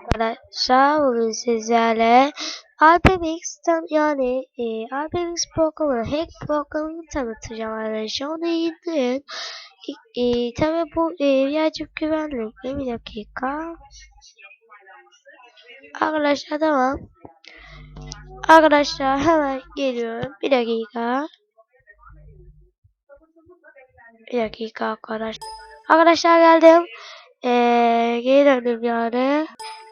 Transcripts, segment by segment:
arkadaşlar. Bugün sizlerle Alpemix yani e, Alpemix programı hack programını tanıtacağım arkadaşlar. Onu indirin e, e, tabi bu e, birazcık bir dakika. Arkadaşlar tamam. Arkadaşlar hemen geliyorum. Bir dakika. Bir dakika arkadaşlar arkadaşlar geldim. Ee, geri döndüm yani.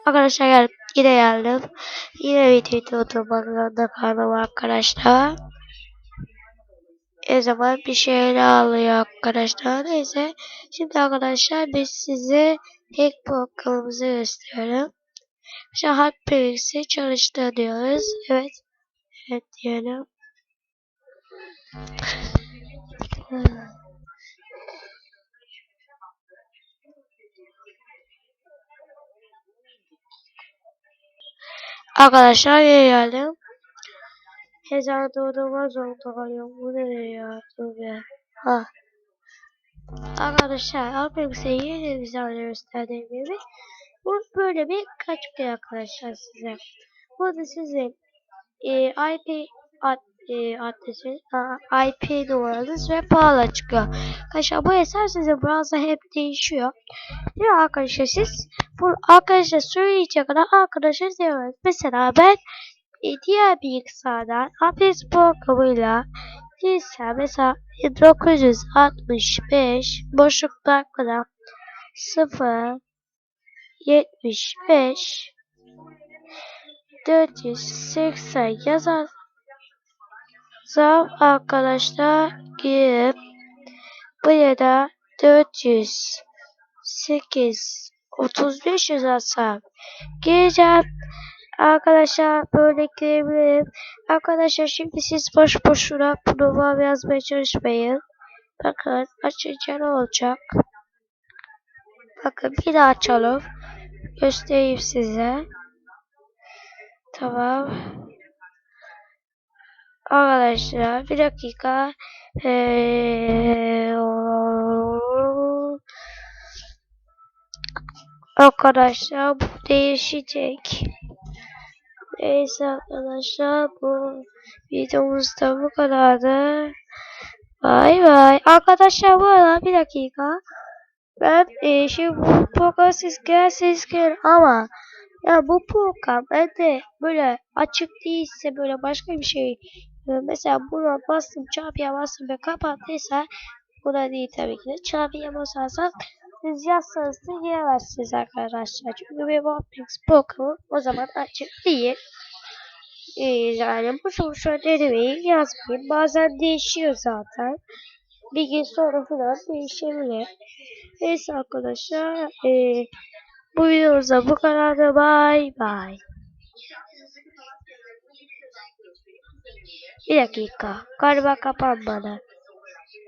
Arkadaşlar gel yine geldim. Yine videoda oturmak zorunda kaldım arkadaşlar. E zaman bir şeyler alıyor arkadaşlar. Neyse. Şimdi arkadaşlar biz size hack programımızı gösteriyorum. İşte Hotpix'i çalıştır diyoruz. Evet. Evet diyelim. Arkadaşlar yeni geldim. Hesabı durdurma zorunda kalıyorum. Bu ne ya? Dur. Ha. Arkadaşlar Alpemix'e yeni bir gösterdiğim gibi bu böyle bir kaç arkadaşlar size. Burada sizin e, IP ad, e, adresi, a, IP numaranız ve pahalı çıkıyor. Arkadaşlar bu eser size browser hep değişiyor. Mi arkadaşlar siz bu arkadaşlar söyleyecek kadar arkadaşlar diyoruz. Mesela ben e, diğer bilgisayardan Apex Pro kabıyla değilse mesela 965 boşluk bırakmadan 0 75 480 yazar zam arkadaşlar girip buraya da 408 35 yazarsam gireceğim Arkadaşlar böyle girebilirim. Arkadaşlar şimdi siz boş boşuna prova yazmaya çalışmayın. Bakın açınca ne olacak? Bakın bir daha açalım. Göstereyim size. Tamam. Arkadaşlar bir dakika. Ee, arkadaşlar bu değişecek. Neyse arkadaşlar bu videomuzda bu kadardı. Bay bay. Arkadaşlar bu arada bir dakika. Ben e, şimdi bu program siz girerseniz girin ama ya bu program de böyle açık değilse böyle başka bir şey mesela buna bastım çarpıya bastım ve kapattıysa bu değil tabii ki de çarpıya basarsanız siz yazsanız da giremezsiniz arkadaşlar. Çünkü bir Wordpress programı o zaman açık değil. Ee, yani bu sonuçta denemeyi yazmayın. Bazen değişiyor zaten. Bir gün sonra falan değişebilir. Neyse arkadaşlar. E, bu videomuzda bu kadar da bay bay. Bir dakika. Galiba kapanmadı.